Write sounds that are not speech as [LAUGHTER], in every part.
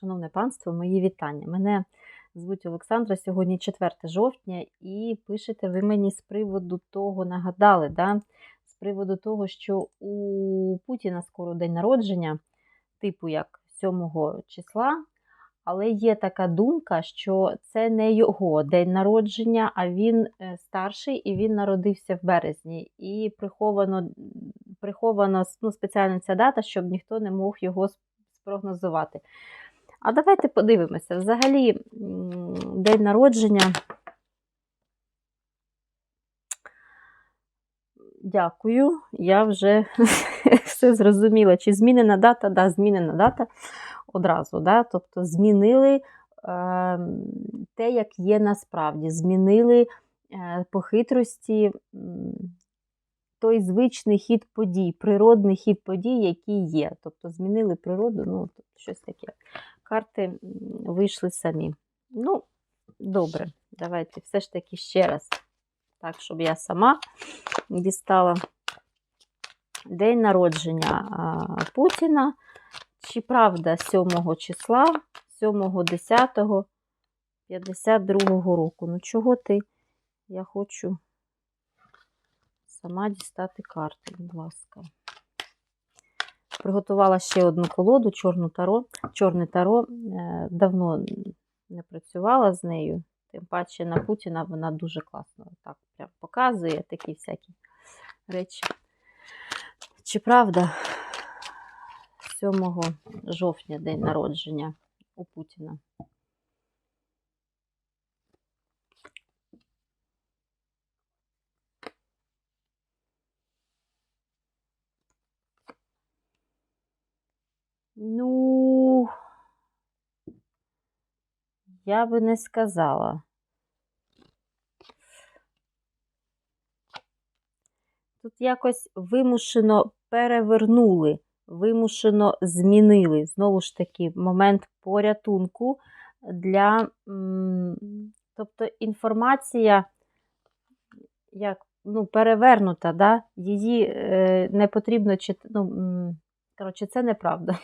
Шановне панство, мої вітання. Мене звуть Олександра, сьогодні 4 жовтня, і пишете ви мені з приводу того, нагадали, да? з приводу того, що у Путіна скоро день народження, типу як 7 числа. Але є така думка, що це не його день народження, а він е, старший і він народився в березні. І приховано приховано ну, спеціально ця дата, щоб ніхто не мог його спрогнозувати. А давайте подивимося. Взагалі, день народження. Дякую, я вже [LAUGHS] все зрозуміла. Чи змінена дата? Да, змінена дата одразу. Да? Тобто змінили е, те, як є насправді, змінили е, по хитрості той звичний хід подій, природний хід подій, який є. Тобто змінили природу, ну, щось таке. Карти вийшли самі. Ну, добре, давайте все ж таки ще раз. Так, щоб я сама дістала день народження Путіна. Чи правда 7 числа, 7, 10, 52 року? Ну, чого ти? Я хочу сама дістати карти, будь ласка. Приготувала ще одну колоду, чорну таро. Чорне таро. Е, давно не працювала з нею. Тим паче на Путіна вона дуже класно так прям показує такі всякі речі. Чи правда 7 жовтня день народження у Путіна? Ну, я би не сказала. Тут якось вимушено перевернули, вимушено змінили. Знову ж таки, момент порятунку для, тобто інформація, як ну, перевернута, да? її е, не потрібно читати. Ну, коротше, це неправда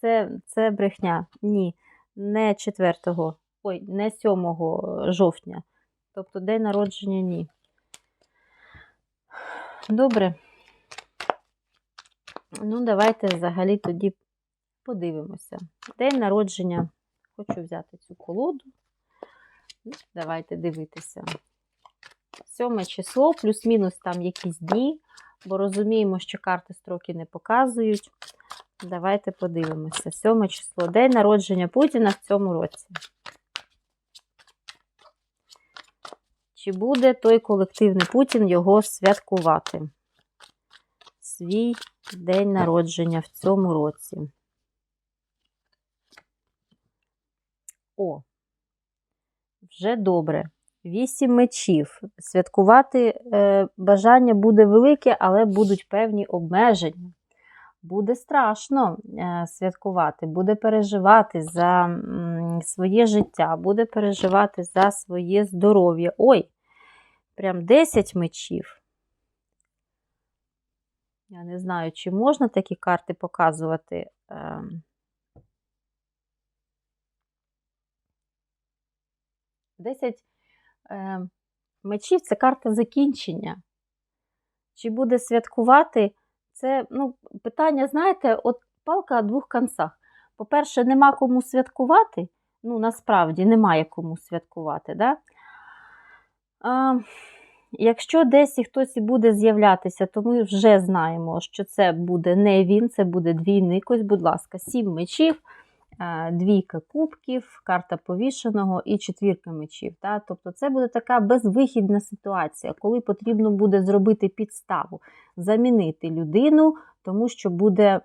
це це брехня. Ні, не 4, ой, не 7 жовтня. Тобто день народження ні. Добре. Ну, давайте взагалі тоді подивимося. День народження. Хочу взяти цю колоду. Давайте дивитися. Сьоме число, плюс-мінус там якісь дні, бо розуміємо, що карти строки не показують. Давайте подивимося. Сьоме число. День народження Путіна в цьому році. Чи буде той колективний Путін його святкувати? Свій день народження в цьому році. О, вже добре. Вісім мечів. Святкувати е, бажання буде велике, але будуть певні обмеження буде страшно е, святкувати, буде переживати за своє життя, буде переживати за своє здоров'я. Ой, прям 10 мечів. Я не знаю, чи можна такі карти показувати. Ем. Десять ем, мечів це карта закінчення. Чи буде святкувати це ну, питання, знаєте, от палка о двох концах. По-перше, нема кому святкувати. Ну, насправді немає кому святкувати. Да? А, Якщо десь і хтось і буде з'являтися, то ми вже знаємо, що це буде не він, це буде двійник. Ось, будь ласка, сім мечів. Е, двійка кубків, карта повішеного і четвірка мечів. Та? Тобто це буде така безвихідна ситуація, коли потрібно буде зробити підставу, замінити людину, тому що буде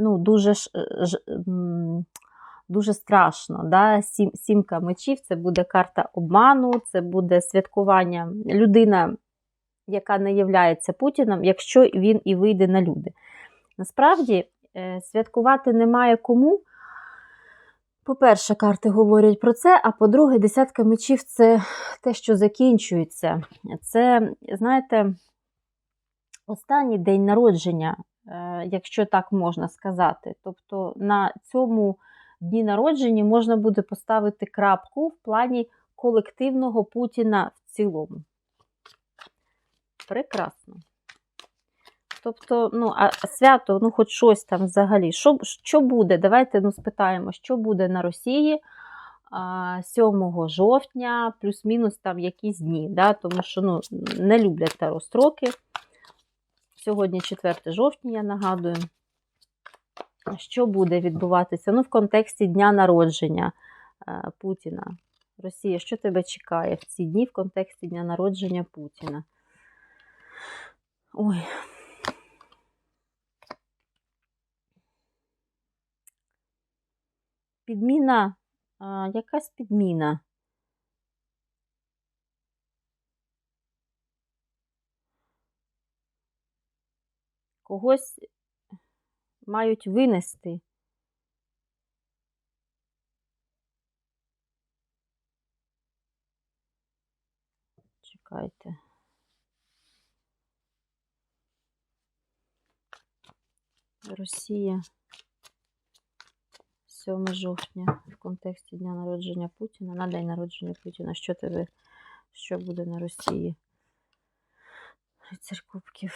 ну, дуже дуже страшно. Да? Сім, Сімка мечів це буде карта обману, це буде святкування людина, яка не являється Путіном, якщо він і вийде на люди. Насправді, е, святкувати немає кому. По-перше, карти говорять про це, а по-друге, десятка мечів це те, що закінчується. Це, знаєте, останній день народження, е, якщо так можна сказати. Тобто на цьому дні народження можна буде поставити крапку в плані колективного Путіна в цілому. Прекрасно. Тобто, ну, а свято, ну, хоч щось там взагалі. Що що буде? Давайте ну, спитаємо, що буде на Росії 7 жовтня, плюс-мінус там якісь дні. Да? Тому що ну, не люблять таро строки. Сьогодні 4 жовтня, я нагадую. Що буде відбуватися? Ну, в контексті дня народження Путіна. Росія, що тебе чекає в ці дні в контексті дня народження Путіна? Ой. Підміна, а, якась підміна. Когось мають винести. Чекайте. Росія 7 жовтня в контексті дня народження Путіна. На день народження Путіна. Що тебе, що буде на Росії? Рицарь Кубків.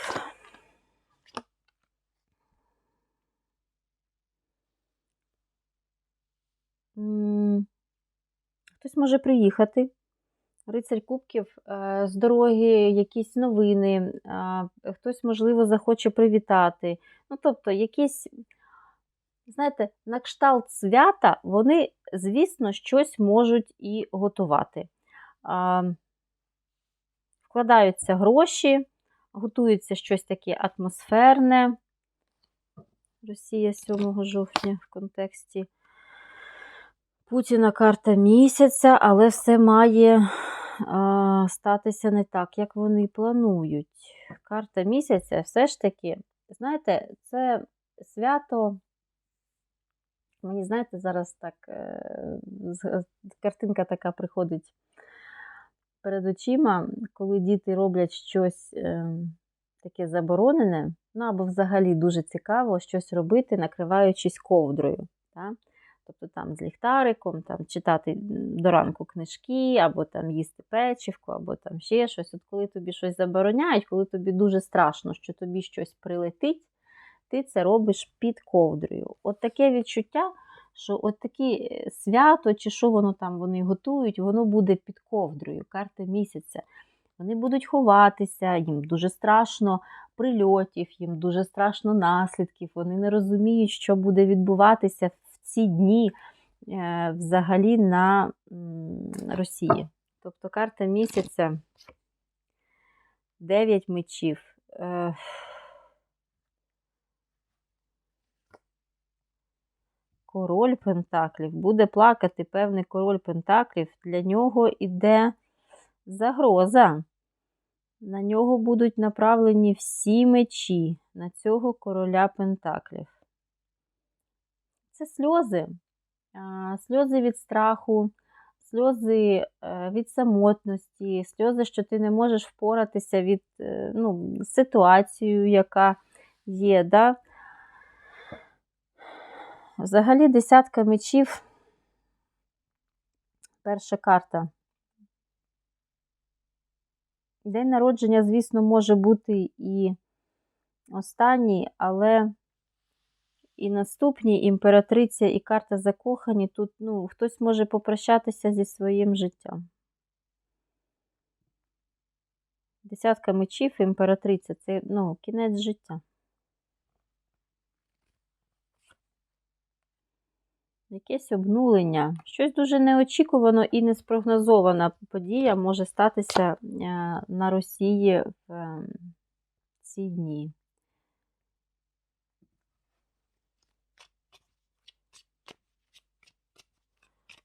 Хтось може приїхати. Рицарь Кубків е, з дороги, якісь новини, хтось, можливо, захоче привітати. Ну, тобто, якісь, знаєте, на кшталт свята вони, звісно, щось можуть і готувати. Вкладаються гроші, готується щось таке атмосферне. Росія 7 жовтня в контексті. Путіна карта місяця, але все має а, статися не так, як вони планують. Карта місяця все ж таки, знаєте, це свято. Мені, знаєте, зараз так е, картинка така приходить перед очима, коли діти роблять щось е, таке заборонене, ну або взагалі дуже цікаво щось робити, накриваючись ковдрою. Так? Тобто там з ліхтариком, там читати до ранку книжки, або там їсти печивку, або там ще щось. От коли тобі щось забороняють, коли тобі дуже страшно, що тобі щось прилетить, ти це робиш під ковдрою. От таке відчуття, що от таке е, свято, чи що воно там вони готують, воно буде під ковдрою, карта місяця. Вони будуть ховатися, їм дуже страшно прильотів, їм дуже страшно наслідків. Вони не розуміють, що буде відбуватися в ці дні е, взагалі на Росії. Тобто карта місяця 9 мечів. Король Пентаклів. Буде плакати певний король Пентаклів. Для нього іде загроза. На нього будуть направлені всі мечі на цього короля Пентаклів це сльози. Сльози від страху, сльози е, від самотності, сльози, що ти не можеш впоратися від е, ну, ситуацією, яка є. Да? Взагалі, десятка мечів. Перша карта. День народження, звісно, може бути і останній, але і наступні імператриця і карта закохані. Тут ну, хтось може попрощатися зі своїм життям. Десятка мечів, імператриця це ну, кінець життя. Якесь обнулення. Щось дуже неочікувано і неспрогнозована подія може статися е, на Росії в ем, ці дні.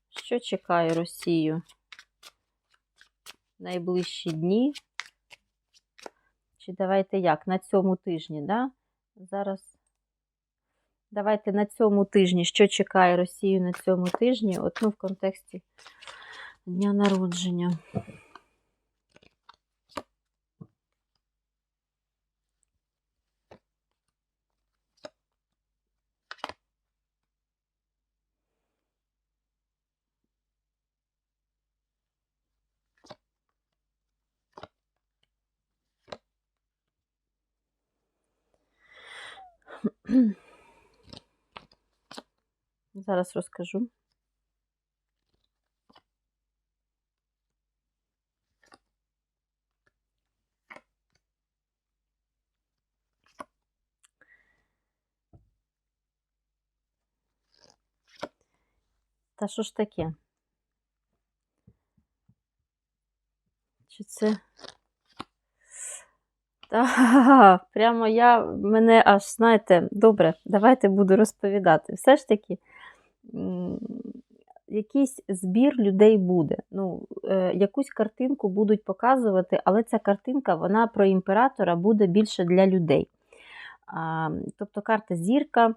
Що чекає Росію найближчі дні? Чи давайте як? На цьому тижні, да? Зараз. Давайте на цьому тижні, що чекає Росію на цьому тижні, от ну в контексті дня народження. Зараз розкажу. Та що ж таке? Чи це. Та, [LAUGHS] прямо я мене аж, знаєте, добре, давайте буду розповідати. Все ж таки, якийсь збір людей буде. Ну, е, якусь картинку будуть показувати, але ця картинка вона про імператора буде більше для людей. Тобто карта зірка,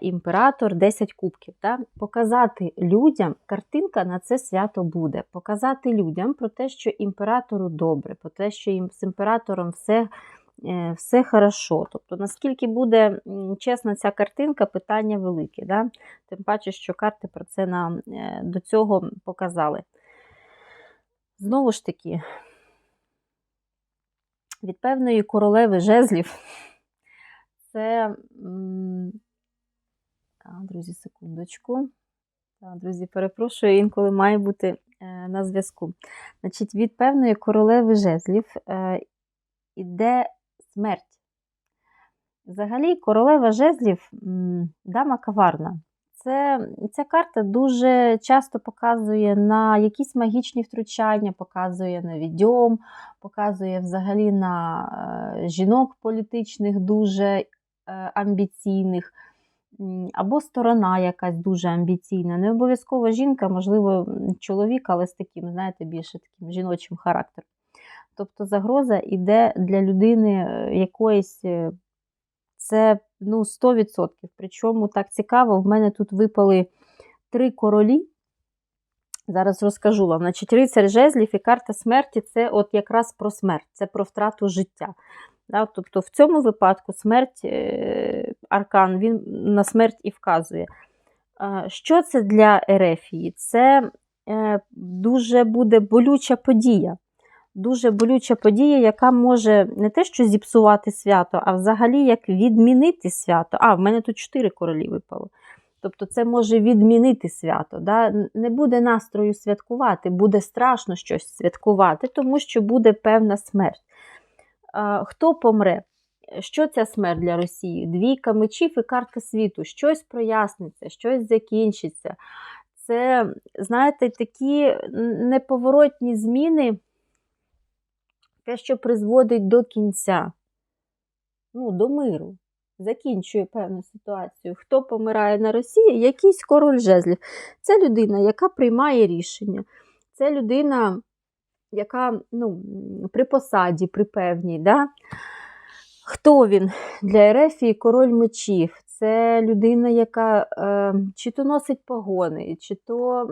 імператор, 10 кубків. Да? Показати людям, картинка на це свято буде. Показати людям про те, що імператору добре, про те, що їм з імператором все. Е, Все хорошо. Тобто, наскільки буде чесна ця картинка, питання велике. Да? Тим паче, що карти про це нам е, до цього показали. Знову ж таки, від певної королеви жезлів це. Друзі, секундочку. Друзі, перепрошую, інколи має бути е, на зв'язку. Значить, від певної королеви жезлів іде смерть. Взагалі, королева жезлів дама каварна. Це, ця карта дуже часто показує на якісь магічні втручання, показує на відьом, показує взагалі на е, жінок політичних, дуже е, амбіційних, або сторона якась дуже амбіційна. Не обов'язково жінка, можливо, чоловік, але з таким, знаєте, більше таким жіночим характером. Тобто загроза йде для людини е, якоїсь. е, Це ну, 100%. Причому так цікаво, в мене тут випали три королі. Зараз розкажу вам. Значить, рицар жезлів і карта смерті це от якраз про смерть, це про втрату життя. Тобто в цьому випадку смерть, е, аркан, він на смерть і вказує. Що це для Ерефії? Це дуже буде болюча подія. Дуже болюча подія, яка може не те, що зіпсувати свято, а взагалі як відмінити свято. А, в мене тут чотири королі випало. Тобто це може відмінити свято. Да? Не буде настрою святкувати, буде страшно щось святкувати, тому що буде певна смерть. А, Хто помре? Що ця смерть для Росії? Двійка мечів і карта світу. Щось проясниться, щось закінчиться. Це, знаєте, такі неповоротні зміни, те, що призводить до кінця, ну, до миру закінчує певну ситуацію. Хто помирає на Росії? Якийсь король жезлів. Це людина, яка приймає рішення. Це людина, яка ну, при посаді, при певній. Да? Хто він для Ерефії король мечів? Це людина, яка е, чи то носить погони, чи то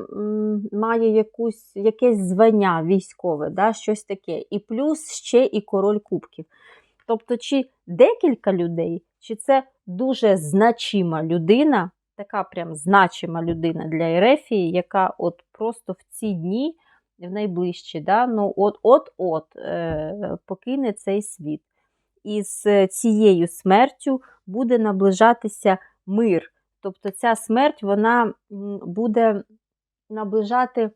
має якусь, якесь звання військове, да, щось таке. І плюс ще і король кубків. Тобто, чи декілька людей, чи це дуже значима людина, така прям значима людина для Ерефії, яка от просто в ці дні, в найближчі, да, ну от-от-от е, покине цей світ. І з цією смертю буде наближатися мир. Тобто ця смерть вона буде наближати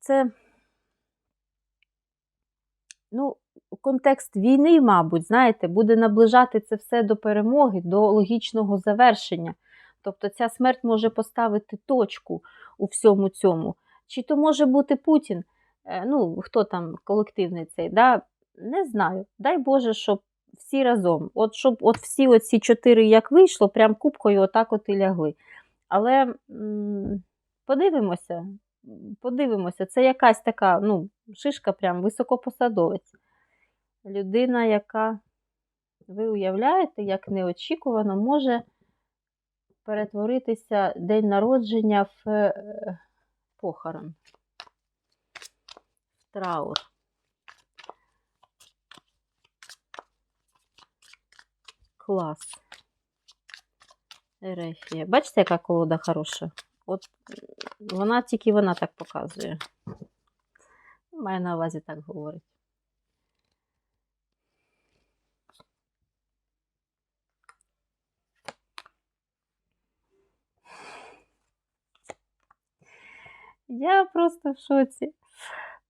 це, ну, контекст війни, мабуть, знаєте, буде наближати це все до перемоги, до логічного завершення. Тобто ця смерть може поставити точку у всьому цьому. Чи то може бути Путін, ну, хто там колективний цей, да? Не знаю. Дай Боже, щоб всі разом. От щоб от всі оці чотири як вийшло, прям кубкою отак от і лягли. Але подивимося, подивимося, це якась така ну, шишка, прям високопосадовець. Людина, яка, ви уявляєте, як неочікувано може перетворитися день народження в е, похорон, в траур. клас. Ерефія. Бачите, яка колода хороша? От вона тільки вона так показує. Маю на увазі так говорить. Я просто в шоці.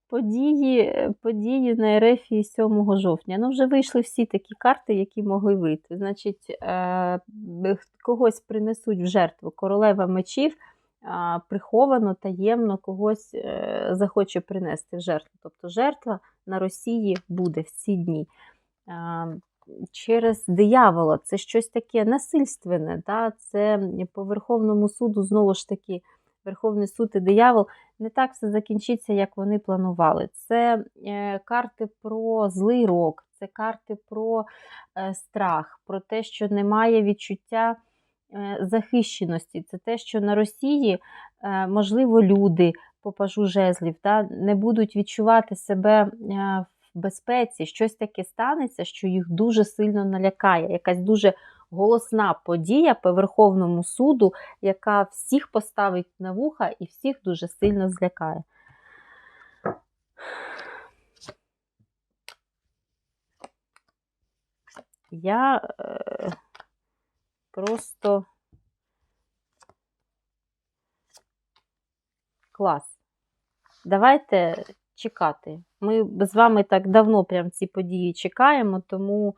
Події, події на Ерефії 7 жовтня. Ну, вже вийшли всі такі карти, які могли вийти. Значить, е, когось принесуть в жертву королева мечів, приховано, таємно когось е, захоче принести в жертву. Тобто жертва на Росії буде в ці дні. А, Через диявола це щось таке насильственне. Да? Це по Верховному суду, знову ж таки, Верховний суд і диявол не так все закінчиться, як вони планували. Це е, карти про злий рок, це карти про е, страх, про те, що немає відчуття е, захищеності. Це те, що на Росії, можливо, люди по пажу жезлів да, не будуть відчувати себе в безпеці. Щось таке станеться, що їх дуже сильно налякає. Якась дуже голосна подія по Верховному суду, яка всіх поставить на вуха і всіх дуже сильно злякає. Я е, просто клас. Давайте чекати. Ми з вами так давно прям ці події чекаємо, тому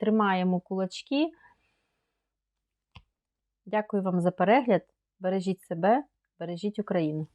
тримаємо кулачки. Дякую вам за перегляд. Бережіть себе, бережіть Україну.